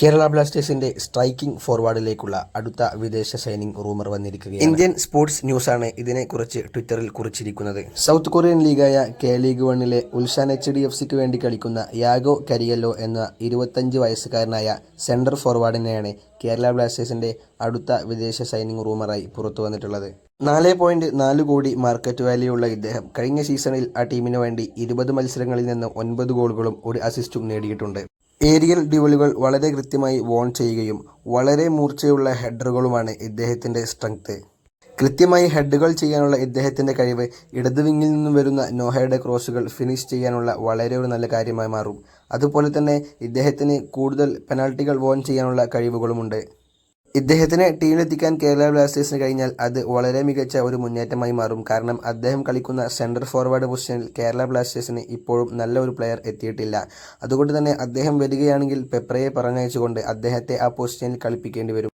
കേരള ബ്ലാസ്റ്റേഴ്സിന്റെ സ്ട്രൈക്കിംഗ് ഫോർവേഡിലേക്കുള്ള അടുത്ത വിദേശ സൈനിങ് റൂമർ വന്നിരിക്കുകയാണ്. ഇന്ത്യൻ സ്പോർട്സ് ന്യൂസ് ന്യൂസാണ് ഇതിനെക്കുറിച്ച് ട്വിറ്ററിൽ കുറിച്ചിരിക്കുന്നത്. സൗത്ത് കൊറിയൻ ലീഗായ കെ ലീഗ് വണ്ണിലെ ഉൽഷാൻ എച്ച് ഡി എഫ് സിക്ക് വേണ്ടി കളിക്കുന്ന യാഗോ കരിയല്ലോ എന്ന ഇരുപത്തഞ്ച് വയസ്സുകാരനായ സെൻട്രൽ ഫോർവേഡിനെയാണ് കേരള ബ്ലാസ്റ്റേഴ്സിന്റെ അടുത്ത വിദേശ സൈനിങ് റൂമറായി പുറത്തു വന്നിട്ടുള്ളത്. നാല് പോയിന്റ് നാല് കോടി മാർക്കറ്റ് വാല്യൂ ഉള്ള ഇദ്ദേഹം കഴിഞ്ഞ സീസണിൽ ആ ടീമിന് വേണ്ടി ഇരുപത് മത്സരങ്ങളിൽ നിന്ന് ഒൻപത് ഗോളുകളും ഒരു അസിസ്റ്റും നേടിയിട്ടുണ്ട്. ഏരിയൽ ഡ്യുവലുകൾ വളരെ കൃത്യമായി വോൺ ചെയ്യുകയും വളരെ മൂർച്ചയുള്ള ഹെഡറുകളുമാണ് ഇദ്ദേഹത്തിന്റെ സ്ട്രെങ്ത്. കൃത്യമായി ഹെഡുകൾ ചെയ്യാനുള്ള ഇദ്ദേഹത്തിന്റെ കഴിവ് ഇടത് വിങ്ങിൽ നിന്നും വരുന്ന നോഹയുടെ ക്രോസുകൾ ഫിനിഷ് ചെയ്യാനുള്ള വളരെ ഒരു നല്ല കാര്യമായി മാറും. അതുപോലെ തന്നെ ഇദ്ദേഹത്തിന് കൂടുതൽ പെനാൾട്ടികൾ വോൺ ചെയ്യാനുള്ള കഴിവുകളുമുണ്ട്. ഇദ്ദേഹത്തിനെ ടീമിലെത്തിക്കാൻ കേരള ബ്ലാസ്റ്റേഴ്സിന് കഴിഞ്ഞാൽ അത് വളരെ മികച്ച ഒരു മുന്നേറ്റമായി മാറും. കാരണം അദ്ദേഹം കളിക്കുന്ന സെൻട്രൽ ഫോർവേഡ് പൊസിഷനിൽ കേരള ബ്ലാസ്റ്റേഴ്സിന് ഇപ്പോഴും നല്ല ഒരു പ്ലെയർ എത്തിയിട്ടില്ല. അതുകൊണ്ട് തന്നെ അദ്ദേഹം വരികയാണെങ്കിൽ പെപ്രയെ പറഞ്ഞയച്ചുകൊണ്ട് അദ്ദേഹത്തെ ആ പൊസിഷനിൽ കളിപ്പിക്കേണ്ടി വരും.